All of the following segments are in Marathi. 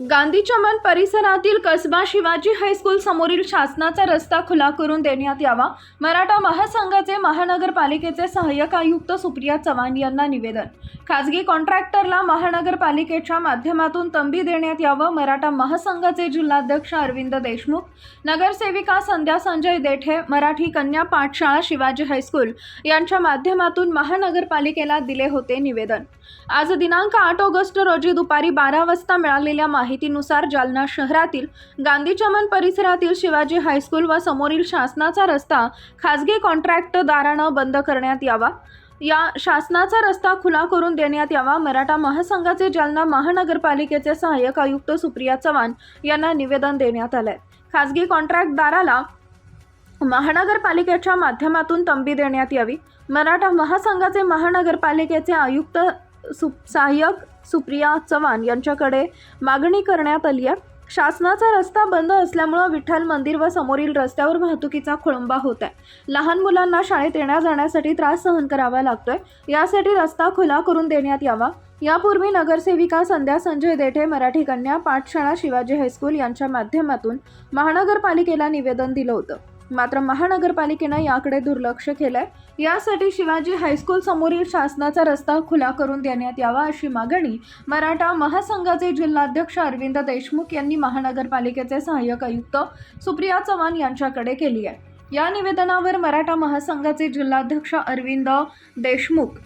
गांधी चमन परिसरातील कसबा शिवाजी हायस्कूल समोरील शासनाचा रस्ता खुला करून देण्यात यावा. मराठा महासंघाचे महानगरपालिकेचे सहाय्यक आयुक्त सुप्रिया चव्हाण यांना निवेदन. खाजगी कॉन्ट्रॅक्टरला महानगरपालिकेच्या माध्यमातून तंबी देण्यात यावं. मराठा महासंघाचे जिल्हाध्यक्ष अरविंद देशमुख नगरसेविका संध्या संजय देठे मराठी कन्या पाठशाळा शिवाजी हायस्कूल यांच्या माध्यमातून महानगरपालिकेला दिले होते निवेदन. आज दिनांक आठ ऑगस्ट रोजी दुपारी बारा वाजता मिळालेल्या माहितीनुसार जालना शहरातील गांधी चमन परिसरातील शिवाजी हायस्कूल व समोरील शासनाचा रस्ता खाजगी कॉन्ट्रॅक्टदारानं बंद करण्यात यावा. या शासनाचा रस्ता खुला करून देण्यात यावा. मराठा महासंघाचे जालना महानगरपालिकेचे सहाय्यक आयुक्त सुप्रिया चव्हाण यांना निवेदन देण्यात आलंय. खाजगी कॉन्ट्रॅक्टदाराला महानगरपालिकेच्या माध्यमातून तंबी देण्यात यावी. मराठा महासंघाचे महानगरपालिकेचे आयुक्त सु सहाय्यक सुप्रिया चव्हाण यांच्याकडे मागणी करण्यात आली आहे. शासनाचा रस्ता बंद असल्यामुळं विठ्ठल मंदिर व समोरील रस्त्यावर वाहतुकीचा खोळंबा होत आहे. लहान मुलांना शाळेत येण्या जाण्यासाठी त्रास सहन करावा लागतोय. यासाठी रस्ता खुला करून देण्यात यावा. यापूर्वी नगरसेविका संध्या संजय देठे मराठी कन्या पाठशाळा शिवाजी हायस्कूल यांच्या माध्यमातून महानगरपालिकेला निवेदन दिलं होतं. मात्र महानगरपालिकेनं याकडे दुर्लक्ष केलंय यासाठी शिवाजी हायस्कूल समोरील शासनाचा रस्ता खुला करून देण्यात यावा अशी मागणी मराठा महासंघाचे जिल्हाध्यक्ष अरविंद देशमुख यांनी महानगरपालिकेचे सहाय्यक आयुक्त सुप्रिया चव्हाण यांच्याकडे केली आहे या निवेदनावर मराठा महासंघाचे जिल्हाध्यक्ष अरविंद देशमुख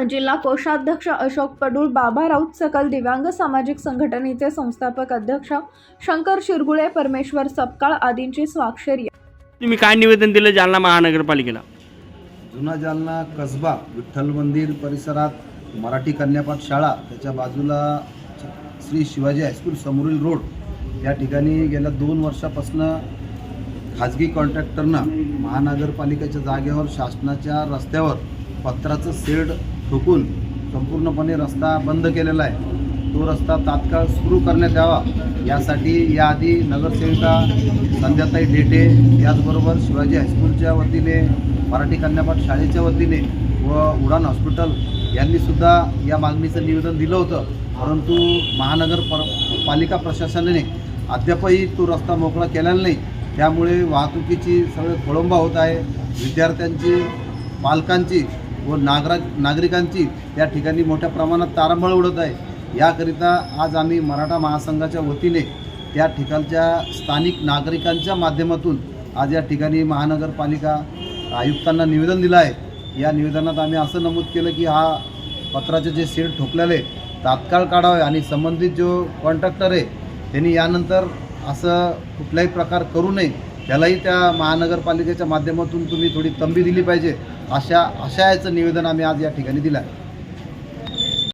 जिल्हा कोषाध्यक्ष अशोक पडूळ बाबा राऊत सकल दिव्यांग सामाजिक संघटनेचे संस्थापक अध्यक्ष शंकर शिरगुळे परमेश्वर सपकाळ आदींची स्वाक्षरी आहे. तुम्ही काय निवेदन दिलं जालना महानगरपालिकेला? जुना जालना कसबा विठ्ठल मंदिर परिसरात मराठी कन्यापाठ शाळा त्याच्या बाजूला श्री शिवाजी हायस्कूल समोरील रोड या ठिकाणी गेल्या दोन वर्षापासनं खाजगी कॉन्ट्रॅक्टरनं महानगरपालिकेच्या जागेवर शासनाच्या रस्त्यावर पत्राचं सेड ठोकून संपूर्णपणे रस्ता बंद केलेला आहे. तो रस्ता तात्काळ सुरू करण्यात यावा. यासाठी याआधी नगरसेविका संध्याताई डेटे याचबरोबर शिवाजी हायस्कूलच्या वतीने मराठी कन्यापाठ शाळेच्या वतीने व उडान हॉस्पिटल यांनीसुद्धा या मागणीचं निवेदन दिलं होतं. परंतु महानगर पर पालिका प्रशासनाने अद्यापही तो रस्ता मोकळा केलेला नाही. त्यामुळे वाहतुकीची सगळं खोळंबा होत आहे. विद्यार्थ्यांची पालकांची व नागरा नागरिकांची या ठिकाणी मोठ्या प्रमाणात तारांबळ उडत आहे. याकरिता आज आम्ही मराठा महासंघाच्या वतीने त्या ठिकाणच्या स्थानिक नागरिकांच्या माध्यमातून आज या ठिकाणी महानगरपालिका आयुक्तांना निवेदन दिलं आहे. या निवेदनात आम्ही असं नमूद केलं की हा पत्राचे जे शेड ठोकलेले तात्काळ काढावे आणि संबंधित जो कॉन्ट्रॅक्टर आहे त्यांनी यानंतर असं कुठलाही प्रकार करू नये त्यालाही त्या महानगरपालिकेच्या माध्यमातून तुम्ही थोडी तंबी दिली पाहिजे अशा अशा याचं निवेदन आम्ही आज या ठिकाणी दिलं आहे.